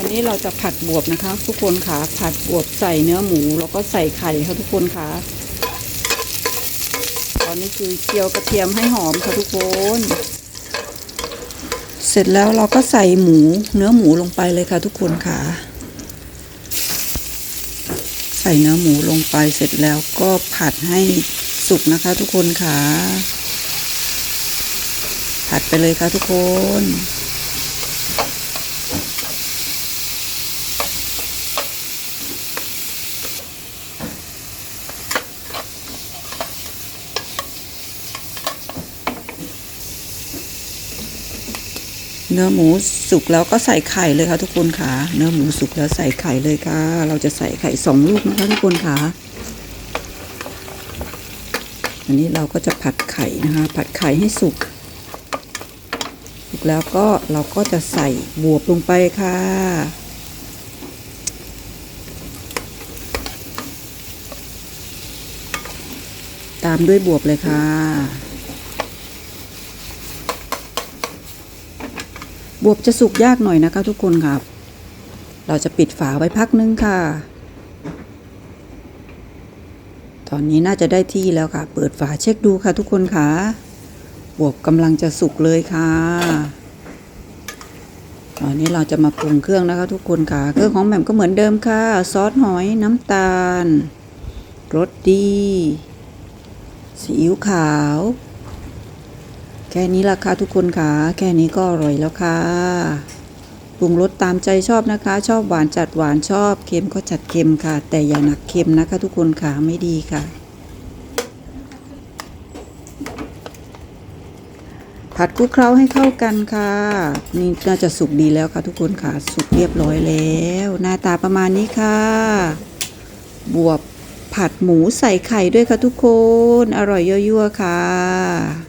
วันนี้เราจะผัดบวบนะคะ ทุกคนค่ะผัดบวบใส่เนื้อหมู แล้วก็ใส่ไข่ค่ะทุกคนค่ะตอนนี้คือเจียวกระเทียมให้หอมค่ะทุกคน เสร็จแล้วเราก็ใส่หมูเนื้อหมูลงไปเลยค่ะ ทุกคนค่ะ ใส่เนื้อหมูลงไปเสร็จแล้วก็ผัดให้สุกนะคะ ทุกคนค่ะ ผัดไปเลยค่ะทุกคน เนื้อหมูสุกแล้วก็ใส่ไข่เลยค่ะทุกคนค่ะ เนื้อหมูสุกแล้วใส่ไข่เลยค่ะ เราจะใส่ไข่สองลูกนะคะทุกคนค่ะ อันนี้เราก็จะผัดไข่นะคะ ผัดไข่ให้สุก สุกแล้วก็เราก็จะใส่บวบลงไปค่ะตามด้วยบวบเลยค่ะ บวบจะสุกยากหน่อยนะคะทุกคนครับ เราจะปิดฝาไว้พักนึงค่ะ ตอนนี้น่าจะได้ที่แล้วค่ะ เปิดฝาเช็คดูค่ะทุกคนค่ะ บวบกำลังจะสุกเลยค่ะ ตอนนี้เราจะมาปรุงเครื่องนะคะ ทุกคนค่ะ เครื่องของแหม่มก็เหมือนเดิมค่ะ ซอสหอยน้ำตาล รสดี ซีอิ๊วขาว แค่นี้ละค่ะทุกคนค่ะ แค่นี้ก็อร่อยแล้วค่ะปรุงรสตามใจชอบนะคะ ชอบหวานจัดหวานชอบเค็มก็จัดเค็มค่ะ แต่อย่าหนักเค็มนะคะ ทุกคนค่ะไม่ดีค่ะ ผัดคลุกเคล้าให้เข้ากันค่ะ นี่น่าจะสุกดีแล้วค่ะ ทุกคนค่ะ สุกเรียบร้อยแล้ว หน้าตาประมาณนี้ค่ะ บวบผัดหมูใส่ไข่ด้วยค่ะทุกคน อร่อยยั่วๆค่ะ